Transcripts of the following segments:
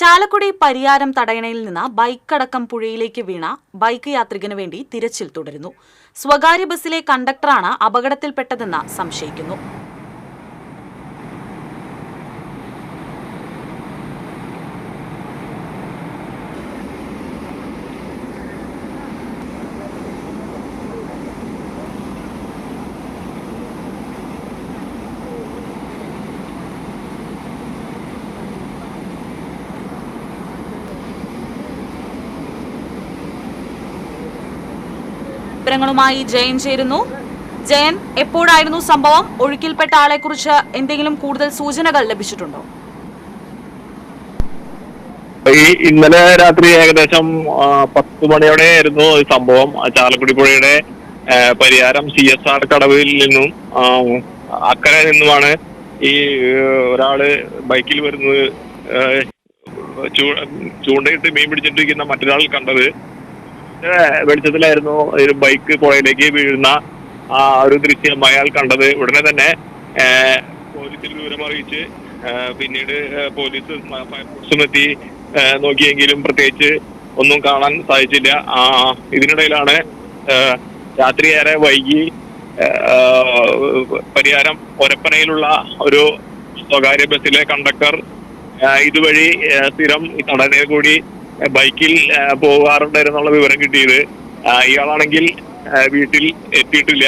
ചാലക്കുടി പരിയാരം തടയണയിൽ നിന്ന് ബൈക്കടക്കം പുഴയിലേക്ക് വീണ ബൈക്ക് യാത്രികന് വേണ്ടി തിരച്ചിൽ തുടരുന്നു. സ്വകാര്യ ബസ്സിലെ കണ്ടക്ടറാണ് അപകടത്തിൽപ്പെട്ടതെന്ന് സംശയിക്കുന്നു. വിവരങ്ങളുമായി ജയൻ ചേരുന്നു. ജയൻ എപ്പോഴായിരുന്നു സംഭവം? ഒഴുക്കിൽപ്പെട്ട ആളെ കുറിച്ച് എന്തെങ്കിലും കൂടുതൽ സൂചനകൾ ലഭിച്ചിട്ടുണ്ടോ? ഈ ഇന്നലെ രാത്രി ഏകദേശം പത്ത് മണിയോടെ ആയിരുന്നു ഈ സംഭവം. ചാലക്കുടി പുഴയുടെ പരിയാരം സി എസ് ആർ കടവിൽ നിന്നും അക്കരെ നിന്നുമാണ് ഈ ഒരാൾ ബൈക്കിൽ വരുന്നത് ചൂണ്ടയിട്ട് മീൻ പിടിച്ചിട്ടിരിക്കുന്ന മറ്റൊരാൾ കണ്ടത്. വെളിച്ചത്തിലായിരുന്നു. ഒരു ബൈക്ക് പുഴയിലേക്ക് വീഴുന്ന ആ ഒരു ദൃശ്യം അയാൾ കണ്ടത് ഉടനെ തന്നെ. പോലീസിൽ വിവരം അറിയിച്ച് പിന്നീട് പോലീസ് ഫയർഫോഴ്സും എത്തി. നോക്കിയെങ്കിലും പ്രത്യേകിച്ച് ഒന്നും കാണാൻ സാധിച്ചില്ല. ആ, ഇതിനിടയിലാണ് ആ, രാത്രി ഏറെ വൈകി പരിഹാരം ഒരപ്പനയിലുള്ള ഒരു സ്വകാര്യ ബസ്സിലെ കണ്ടക്ടർ ഇതുവഴി സ്ഥിരം ഈ തടനയിൽ കൂടി ബൈക്കിൽ പോകാറുണ്ടായിരുന്നുള്ള വിവരം കിട്ടിയത്. ഇയാളാണെങ്കിൽ വീട്ടിൽ എത്തിയിട്ടില്ല.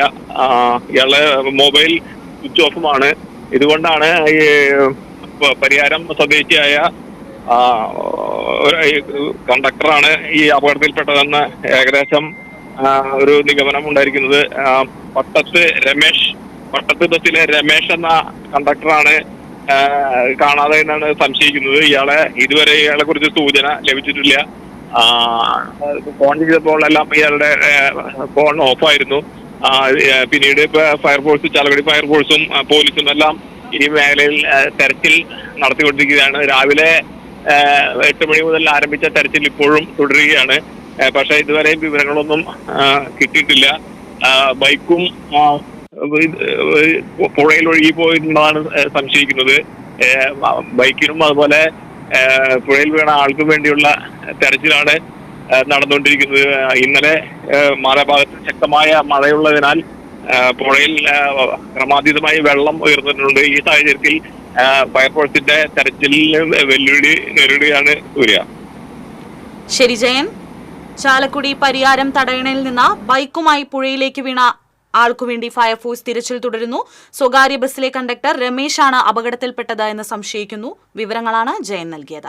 ഇയാളെ മൊബൈൽ സ്വിച്ച് ഓഫുമാണ്. ഇതുകൊണ്ടാണ് പരിഹാരം സ്വദേശിയായ കണ്ടക്ടറാണ് ഈ അപകടത്തിൽപ്പെട്ടതെന്ന് ഏകദേശം ഒരു നിഗമനം ഉണ്ടായിരിക്കുന്നത്. പട്ടത്ത് രമേശ് പട്ടത്ത് ബസ്സിലെ രമേശ് എന്ന കണ്ടക്ടറാണ് കാണാതെ എന്നാണ് സംശയിക്കുന്നത്. ഇയാളെ ഇതുവരെ ഇയാളെ കുറിച്ച് സൂചന ലഭിച്ചിട്ടില്ല. ഫോൺ ചെയ്തപ്പോൾ എല്ലാം ഇയാളുടെ ഫോൺ ഓഫായിരുന്നു പിന്നീട് ഇപ്പൊ ഫയർഫോഴ്സ് ചാലക്കുടി ഫയർഫോഴ്സും പോലീസും എല്ലാം ഈ മേഖലയിൽ തെരച്ചിൽ നടത്തിക്കൊണ്ടിരിക്കുകയാണ്. രാവിലെ എട്ട് മണി മുതൽ ആരംഭിച്ച തെരച്ചിൽ ഇപ്പോഴും തുടരുകയാണ്. പക്ഷേ ഇതുവരെയും വിവരങ്ങളൊന്നും കിട്ടിയിട്ടില്ല. ബൈക്കും പുഴയിൽ ഒഴുകി പോയിട്ടുണ്ടെന്നാണ് സംശയിക്കുന്നത്. ബൈക്കിനും അതുപോലെ പുഴയിൽ വീണ ആൾക്കും വേണ്ടിയുള്ള തെരച്ചിലാണ് നടന്നുകൊണ്ടിരിക്കുന്നത്. ഇന്നലെ മലഭാഗത്ത് ശക്തമായ മഴയുള്ളതിനാൽ പുഴയിൽ ക്രമാതീതമായി വെള്ളം ഉയർന്നിട്ടുണ്ട്. ഈ സാഹചര്യത്തിൽ ഫയർഫോഴ്സിന്റെ തെരച്ചിലിന് വെല്ലുവിളി നേരിടുകയാണ് സൂര്യ ശരി ജയൻ. ചാലക്കുടി പരിയാരം തടയണയിൽ നിന്ന് ബൈക്കുമായി പുഴയിലേക്ക് വീണ ആൾക്കുവേണ്ടി ഫയർഫോഴ്സ് തിരച്ചിൽ തുടരുന്നു. സ്വകാര്യ ബസ്സിലെ കണ്ടക്ടർ രമേശാണ് അപകടത്തിൽപ്പെട്ടത് എന്ന് സംശയിക്കുന്നു. വിവരങ്ങളാണ് ജയൻ നൽകിയത്.